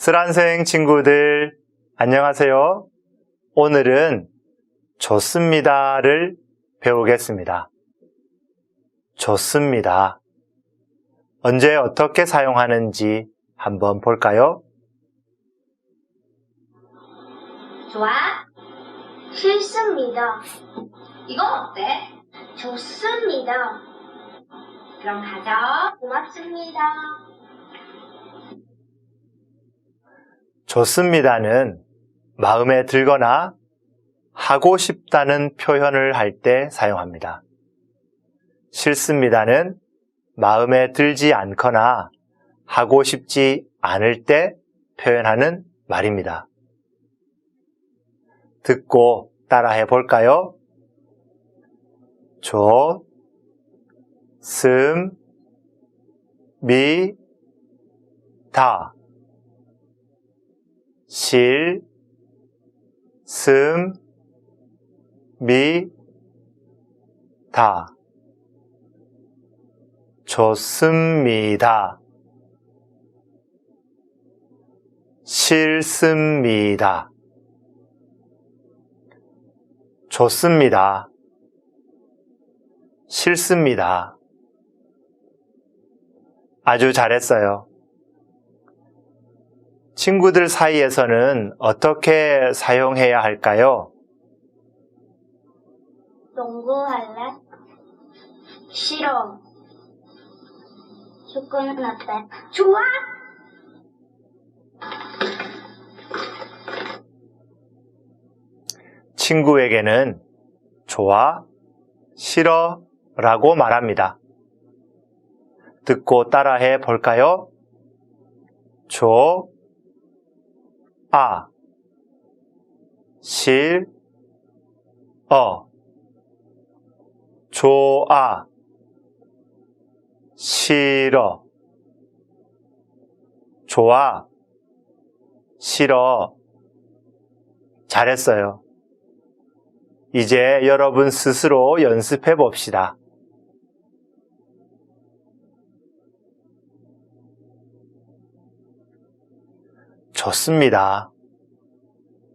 슬한생 친구들, 안녕하세요. 오늘은 좋습니다를 배우겠습니다. 좋습니다. 언제 어떻게 사용하는지 한번 볼까요? 좋아? 싫습니다. 이건 어때? 좋습니다. 그럼 가자. 고맙습니다. 좋습니다는 마음에 들거나 하고 싶다는 표현을 할 때 사용합니다. 싫습니다는 마음에 들지 않거나 하고 싶지 않을 때 표현하는 말입니다. 듣고 따라해 볼까요? 조, 슴, 미, 다. 실, 슴, 미, 다. 좋습니다. 싫습니다. 좋습니다. 싫습니다. 아주 잘했어요. 친구들 사이에서는 어떻게 사용해야 할까요? 농구할래? 싫어. 축구는 어때? 좋아! 친구에게는 좋아, 싫어 라고 말합니다. 듣고 따라해 볼까요? 조, 아, 실, 어, 좋아, 싫어, 좋아, 싫어. 잘했어요. 이제 여러분 스스로 연습해 봅시다. 좋습니다.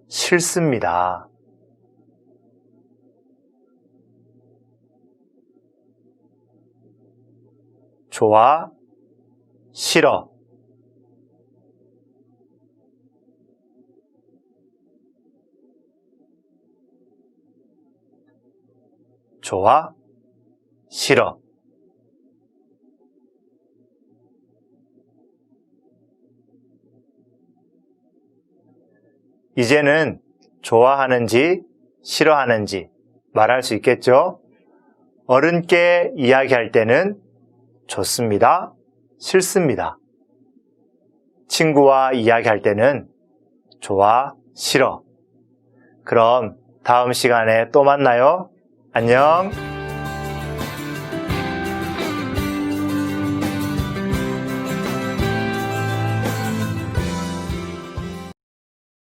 싫습니다. 좋아, 싫어. 좋아, 싫어. 이제는 좋아하는지 싫어하는지 말할 수 있겠죠? 어른께 이야기할 때는 좋습니다, 싫습니다. 친구와 이야기할 때는 좋아, 싫어. 그럼 다음 시간에 또 만나요. 안녕.